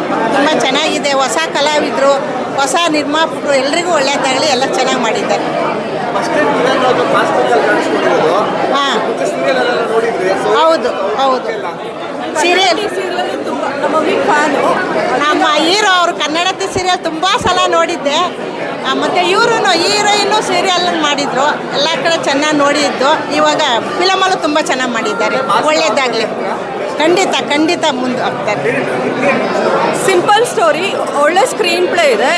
ಚೆನ್ನಾಗಿದೆ. ತುಂಬ ಚೆನ್ನಾಗಿದೆ. ಹೊಸ ಕಲಾವಿದರು ಹೊಸ ನಿರ್ಮಾಪಕರು ಎಲ್ರಿಗೂ ಒಳ್ಳೆಯದಾಗಲಿ ಎಲ್ಲ ಚೆನ್ನಾಗಿ ಮಾಡಿದ್ದಾರೆ. ಹಾಂ. ಹೌದು ಹೌದು. ಸೀರಿಯಲ್ ನಮ್ಮ ಹೀರೋ ಅವರು ಕನ್ನಡದ ಸೀರಿಯಲ್ ತುಂಬ ಸಲ ನೋಡಿದ್ದೆ. ಮತ್ತೆ ಇವರು ಹೀರೋಯಿನ್ನು ಸೀರಿಯಲ್ ಮಾಡಿದ್ರು. ಎಲ್ಲ ಕಡೆ ಚೆನ್ನಾಗಿ ನೋಡಿದ್ದು. ಇವಾಗ ಫಿಲಮಲ್ಲೂ ತುಂಬ ಚೆನ್ನಾಗಿ ಮಾಡಿದ್ದಾರೆ. ಒಳ್ಳೆಯದಾಗಲಿ ಖಂಡಿತ ಖಂಡಿತ ಮುಂದೆ ಹೋಗ್ತಾರೆ ಸಿಂಪಲ್ ಸ್ಟೋರಿ ಒಳ್ಳೆ ಸ್ಕ್ರೀನ್ ಪ್ಲೇ ಇದೆ.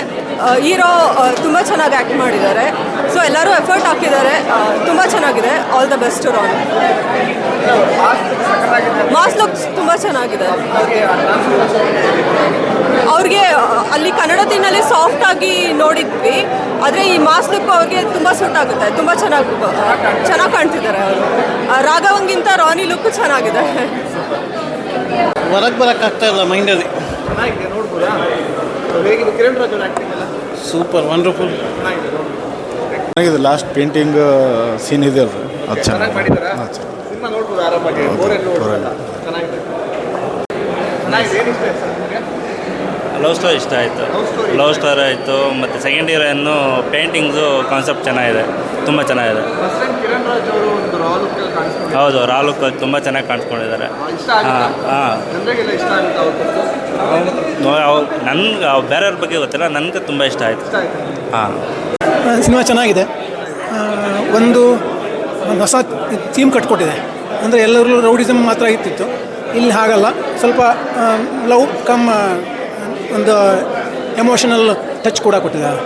ಹೀರೋ ತುಂಬ ಚೆನ್ನಾಗಿ ಆ್ಯಕ್ಟ್ ಮಾಡಿದ್ದಾರೆ. ಸೊ ಎಲ್ಲರೂ ಎಫರ್ಟ್ ಹಾಕಿದ್ದಾರೆ. ತುಂಬ ಚೆನ್ನಾಗಿದೆ. ಆಲ್ ದ ಬೆಸ್ಟ್ ರಾನ್ ಮಾಸ್ ಲುಕ್ಸ್ ತುಂಬ ಚೆನ್ನಾಗಿದೆ. ಅವ್ರಿಗೆ ಅಲ್ಲಿ ಕನ್ನಡತಿನಲ್ಲಿ ಸಾಫ್ಟ್ ಆಗಿ ನೋಡಿದ್ವಿ. ಆದರೆ ಈ ಮಾಸ್ ಲುಕ್ ಅವ್ರಿಗೆ ತುಂಬ ಸೂಟ್ ಆಗುತ್ತೆ. ತುಂಬ ಚೆನ್ನಾಗಿ ಚೆನ್ನಾಗಿ ಕಾಣ್ತಿದ್ದಾರೆ ಅವರು. ರಾಘವಂಗಿಂತ ರಾನಿ ಲುಕ್ ಚೆನ್ನಾಗಿದೆ. ಹೊರಗೆ ಬರೋಕ್ಕಾಗ್ತಾ ಇಲ್ಲ ಮೈಂಡಲ್ಲಿ. ಸೂಪರ್ ವಂಡರ್ಫುಲ್ ಚೆನ್ನಾಗಿದೆ ಲಾಸ್ಟ್ ಪೇಂಟಿಂಗ್ ಸೀನ್ ಇದೆ ಅದು. ಅದು ಚೆನ್ನಾಗಿ ಸಿನಿಮಾ ನೋಡ್ಬೋದು ಆರಾಮಾಗಿ ಬೋರ್ ಎಲ್ಲ ನೋಡ್ಬೋದಲ್ಲ ಚೆನ್ನಾಗಿದೆ ಚೆನ್ನಾಗಿದೆ ಏನು ಇಷ್ಟ ಆಯ್ತು ಸರ್ ನಿಮಗೆ ಲವ್ ಸ್ಟೋರಿ ಇಷ್ಟ ಆಯಿತು. ಲವ್ ಸ್ಟೋರಿ ಆಯಿತು. ಮತ್ತು ಸೆಕೆಂಡ್ ಇಯರ್ ಏನು ಪೇಂಟಿಂಗ್ಸು ಕಾನ್ಸೆಪ್ಟ್ ಚೆನ್ನಾಗಿದೆ. ತುಂಬ ಚೆನ್ನಾಗಿದೆ. ಫಸ್ಟ್ ಟೈಮ್ ಕಿರಣ್ ರಾಜ್ ಅವರು ಒಂದು ರಾ ಹೌದು ರಾಲುಕ್ ತುಂಬ ಚೆನ್ನಾಗಿ ಕಾಣಿಸ್ಕೊಂಡಿದ್ದಾರೆ. ಹಾಂ ಹಾಂ. ನನ್ಗೆ ಬೇರೆಯವ್ರ ಬಗ್ಗೆ ಗೊತ್ತಿಲ್ಲ ನನಗೆ ತುಂಬ ಇಷ್ಟ ಆಯಿತು. ಹಾಂ. ಸಿನಿಮಾ ಚೆನ್ನಾಗಿದೆ. ಒಂದು ಒಂದು ಹೊಸ ಥೀಮ್ ಕಟ್ಕೊಟ್ಟಿದೆ. ಅಂದರೆ ಎಲ್ಲರೂ ರೌಡಿಸಮ್ ಮಾತ್ರ ಇತ್ತಿತ್ತು ಇಲ್ಲಿ ಹಾಗಲ್ಲ. ಸ್ವಲ್ಪ ಲವ್ ಕಮ್ ಒಂದು ಎಮೋಷನಲ್ ಟಚ್ ಕೂಡ ಕೊಟ್ಟಿದ್ದಾರೆ.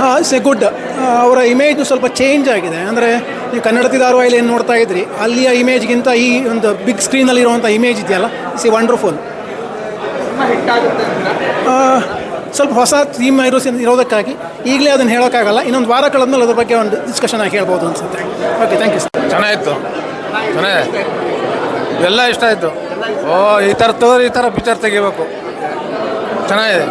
ಹಾಂ ಇಟ್ಸ್ ಎ ಗುಡ್ ಅವರ ಇಮೇಜ್ ಸ್ವಲ್ಪ ಚೇಂಜ್ ಆಗಿದೆ. ಅಂದರೆ ನೀವು ಕನ್ನಡತಿ ಧಾರಾವಾಹಿಲಿ ಏನು ನೋಡ್ತಾ ಇದ್ರಿ, ಅಲ್ಲಿಯ ಇಮೇಜ್ಗಿಂತ ಈ ಒಂದು ಬಿಗ್ ಸ್ಕ್ರೀನಲ್ಲಿರುವಂಥ ಇಮೇಜ್ ಇದೆಯಲ್ಲ ಇಟ್ಸ್ ಎ ವಂಡರ್ಫುಲ್ ಸ್ವಲ್ಪ ಹೊಸ ಥೀಮ್ ಇರೋ ಇರೋದಕ್ಕಾಗಿ ಈಗಲೇ ಅದನ್ನು ಹೇಳೋಕ್ಕಾಗಲ್ಲ. ಇನ್ನೊಂದು ವಾರ ಕಳೆದ್ಮೇಲೆ ಅದ್ರ ಬಗ್ಗೆ ಒಂದು ಡಿಸ್ಕಷನ್ ಆಗಿ ಹೇಳ್ಬೋದು ಅನ್ಸುತ್ತೆ. ಓಕೆ ಥ್ಯಾಂಕ್ ಯು ಸರ್ ಚೆನ್ನಾಗಿತ್ತು. ಚೆನ್ನಾಗಿದೆ. ಎಲ್ಲ ಇಷ್ಟ ಆಯಿತು. ಓ ಈ ಥರ ತೋರಿ ಈ ಥರ ಪಿಕ್ಚರ್ ತೆಗಿಬೇಕು. ಚೆನ್ನಾಗಿದೆ.